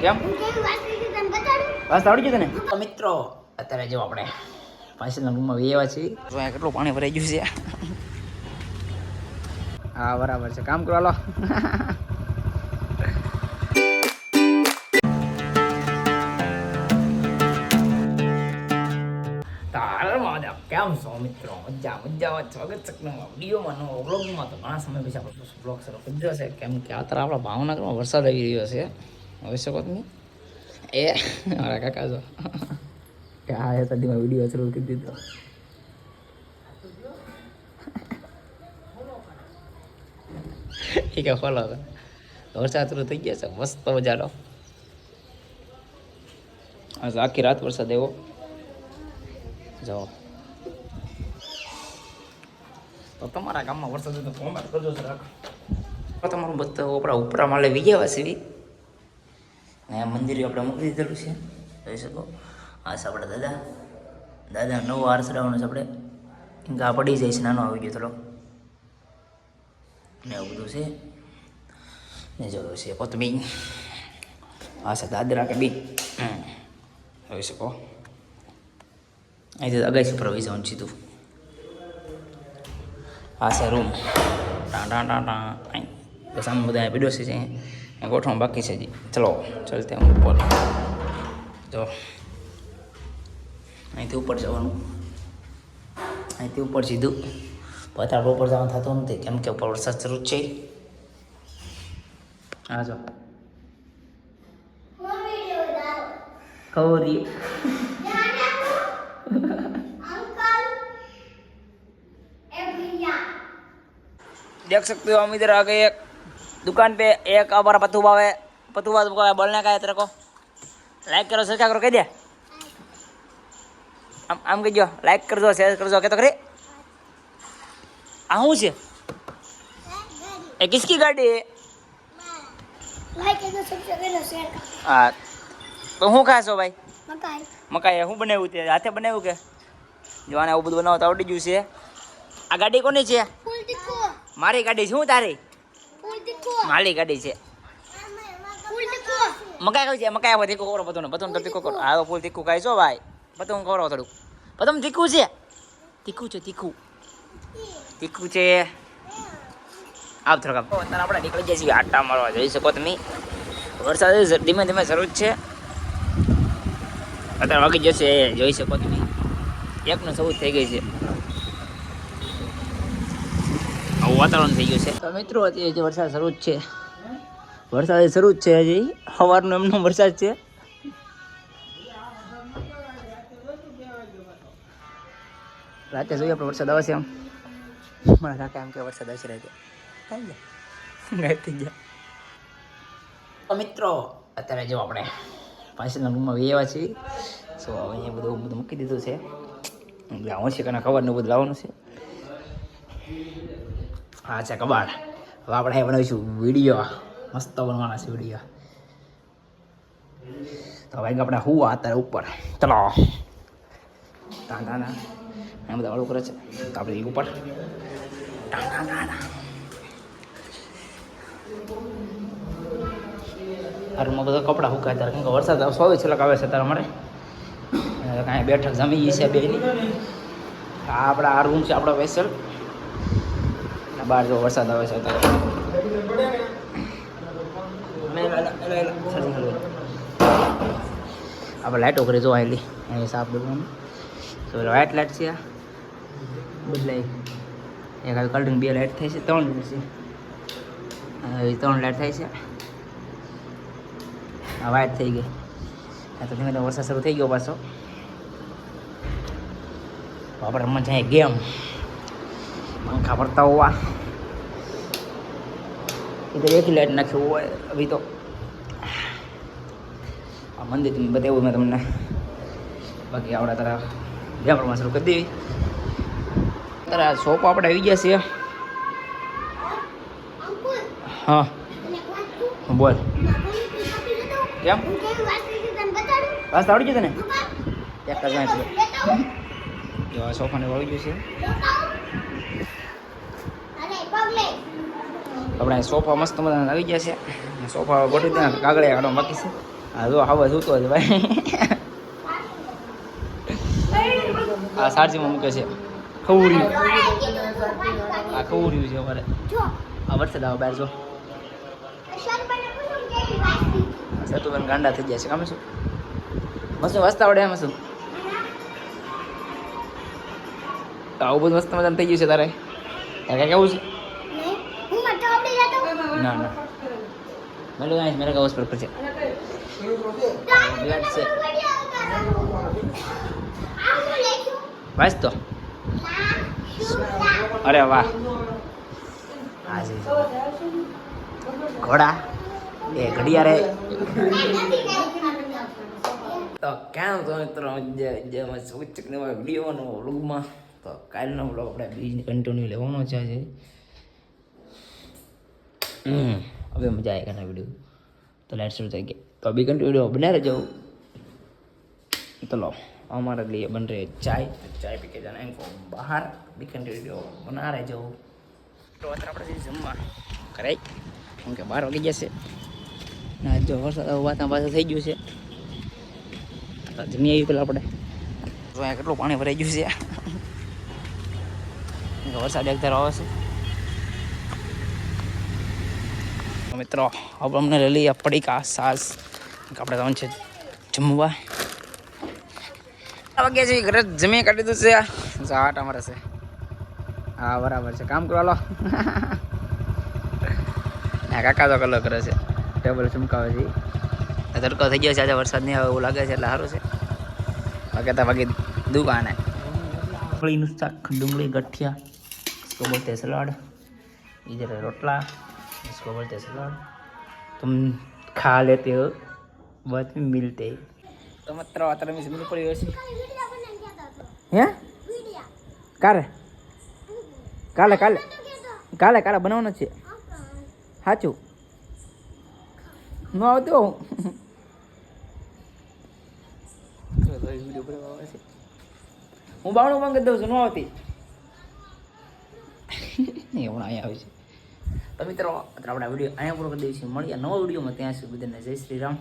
કેમ? બસ આવડી ગયું તને મિત્રો અત્યારે જો આપણે પાછળના રૂમમાં વેવા છીએ. જો અહીંયા કેટલું પાણી ભરાઈ ગયું છે. હા બરાબર છે. કામ કરો લો કેમ છો મિત્રો? મજા મજા સ્વાગત છે નવા વિડીયોમાં નવા વ્લોગમાં તો ઘણા સમય પછી આપણો બ્લોગ શરૂ કર્યો છે. કેમ કે અત્યારે આપણા ભાવનગરમાં વરસાદ આવી રહ્યો છે. હવે શકો તમે એ મારા કાકા છો કે આ એ તદીમાં વીડિયો શરૂ કરી દીધો એ કે ફોલો વરસાદ શરૂ થઈ ગયા છે મસ્ત મજાનો આજે આખી રાત વરસાદ એવો જાઓ તો તમારા ગામમાં વરસાદ હોય તો કોમેન્ટ કરજો જરાક તો તમારું બધા ઉપરા ઉપરા માળે વિજયવા સીવી આ મંદિર આપણે મૂકી દીધેલું છે. જોઈ શકો? આ છે આપણા દાદા. દાદા નવો આરસડાવાનો છે આપણે. કેમ પડી જાય છે નાનો આવી ગયો થોડો ને એવું બધું છે. ને જોયું છે કોથમીર આ છે દાદરા કે બી. હમ. જોઈ શકો? અહીંથી અગાઈ ઉપર વહી જવાનું સીધું. આ છે રૂમ ટા ટા ટા ટા. આમ બધા પીડ્યો છે. અહીંયા ગોઠવણ બાકી છે હજી ચલો ચલતે હું ઉપર જો અહીંથી ઉપર જવાનું અહીંથી ઉપર સીધું પથાર ઉપર જવાનું થતું નથી કેમ કે ઉપર વરસાદ શરૂ જ છે હા જો ખબર देख सकते हो हम इधर आ गए एक दुकान पे एक हमारा पतू भाव है पतू भाव तुमको बोलने का है तेरे को लाइक करो शेयर करो कह दिया આમ આમ કહેજો લાઈક કરજો શેર કરજો કે તો ખરી આ શું છે એ કિસકી ગાડી હા તો શું ખાશો ભાઈ મકાઈ શું બનાવ્યું તે હાથે બનાવ્યું કે જો આને આવું બધું બનાવતા આવડી ગયું છે આ ગાડી કોની છે મારી ગાડી શું તારી મારી ગાડી છે. મકાઈ કઈ છે મકાઈ આવો તીખું કરો બધું બધું તો તીખું કરો આવો ફૂલ તીખું ખાઈ છો ભાઈ. બધું કરો થોડું બધું તીખું છે? તીખું છે તીખું. તીખું છે. આવ થોડુંક આપ અત્યારે આપણે નીકળી જઈએ છીએ આટા મારવા. જઈ શકો તમે? વરસાદ ધીમે ધીમે શરૂ છે. અત્યારે વાગી જશે જોઈ શકો તમે. એકનું સૌ થઈ ગઈ છે. વાતાવરણ થઈ ગયું છે. તો મિત્રો, અત્યારે જે વરસાદ શરૂ જ છે. વરસાદ શરૂ જ છે હજી. સવારનો એમનો વરસાદ છે. રાતે જોઈએ આપણે વરસાદ આવશે એમ. મારા કાકા એમ કે વરસાદ આવશે રાતે. કાંઈ ગયા થઈ ગયા. તો મિત્રો, અત્યારે જો આપણે પાછળના રૂમમાં વેવા છીએ. સો હવે અહીંયા બધું બધું મૂકી દીધું છે. લાવવાનું છે કે ખબર ને બધું લાવવાનું છે. હા, છે કબાડ હવે આપણે બનાવીશું વીડિયો મસ્ત બનવાના છે વીડિયો તો ભાઈ આપણે હું અત્યારે ઉપર. ચલો. તા તા ના એમ બધા વાળું કરે છે. તો આપણે ઉપર. ટા ટા ટા રૂમમાં બધા કપડાં સુકાય ત્યારે કેમ કે વરસાદ સ્વાભાવિક છેલ્લા આવે છે ત્યારે મારે કાંઈ બેઠક જમી છે બેની. આ આપણા આ રૂમ છે, આપણો અને બહાર જો વરસાદ આવે છે આપણે લાઇટો કરી જો આવેલી અહીં સાફ બધું તો લાઇટ છે આ. બદલાઈ એક આવી કલરિંગ બે લાઇટ થાય છે, ત્રણ લાઇટ છે. ત્રણ લાઇટ થાય છે. આ વાઇટ થઈ ગઈ. આ તો ધીમે ધીમે વરસાદ શરૂ થઈ ગયો પાછો. આપણે રમવા જાય ગેમ પંખા ભરતા હોવા. इधर एक लाइट नाखी हुआ है अभी तो મંદિર તમે બતાવ્યું મેં તમને. બાકી આપણે તારા ગયા પ્રમાણે શરૂ કરી દેવી. તારા સોપ આપણે આવી ગયા છે હા. બોલ. કેમ? વાસ આવડી ગયું તને? એક જ સોફાને વળી ગયું છે. આપણે સોફા મસ્ત મજાના આવી ગયા છે. સોફા ગોઠવી દે કાગળે આડો બાકી છે. હા જો આવા જોતો છે ભાઈ. આ સારજીમાં મૂકે છે. ખવડ્યું. આ ખવડ્યું છે અમારે. આ વરસાદ આવે બહાર જો. સતુબેન ગાંડા થઈ ગયા છે, કામ શું? મસ્ત વસ્તા આવડે એમ શું? આવું બધું મસ્ત મજાનું થઈ ગયું છે તારે. તારે કેવું છે? ના ના. મેં લોકો મેરે કાગજ પર છે બ્લેડ છે વાંચ તો. અરે વાહ. આજે ઘોડા. એ ઘડિયાળે. તો ક્યાં તો મિત્રો? જે જે સૂચક નવા વિડીયોનો વ્લોગમાં તો કાલનો વ્લોગ આપણે બીજ કન્ટિન્યુ લેવાનો છે આજે. હમ હવે મજા આવે કાના વિડીયો તો લેટ શરૂ થઈ ગયા તો બી કન્ટિન્યુ વિડીયો બના રહેજો તો લો हमारे लिए बन रही है चाय तो चाय पी के जाना है इनको बाहर बी कन्टिन्यू बना રહેજો તો અત્યારે આપણે જમવા કરાય કેમ કે બાર વાગી જશે ના જો વરસાદ વાતા પાછું થઈ ગયું છે તો જમી આવી પેલા આપણે જો અહીંયા કેટલું પાણી ભરાઈ ગયું છે કેમ કે વરસાદ એક ધારો આવે છે મિત્રો. હવે અમને લઈ લઈએ પડીક આ સાસ આપણે જવાનું છે જમવા. વાગ્યા છે, ઘરે જમી કાઢી દીધું છે. ઝાટ અમારે છે. હા, બરાબર છે. કામ કરવા લો કાકા તો કલર કરે છે. ટેબલ ચમકાવે છે. તડકો થઈ ગયો છે, આજે વરસાદ નહીં આવે એવું લાગે છે, એટલે સારું છે. વાગે તો વાગે દુકાને. ડુંગળીનું શાક ડુંગળી ગઠિયા તો બોલતે સલાડ ઇધર રોટલા. इसको बोलते हैं सलाड तुम खा लेते हो बाद में मिलते हैं તો મિત્ર અત્યારે મેં જમીન ઉપર છે હે કાલે કાલે કાલે કાલે કાલે બનાવવાનો છે સાચું ન આવતો હું બાવણું માંગી દઉં છું ન આવતી એ હમણાં અહીંયા આવી છે તો મિત્રો, અત્યારે આપણે વીડિયો અહીંયા પૂરો કરી દઈએ છીએ. મળીએ નવા વિડીયોમાં. ત્યાં સુધી બધાને જય શ્રી રામ.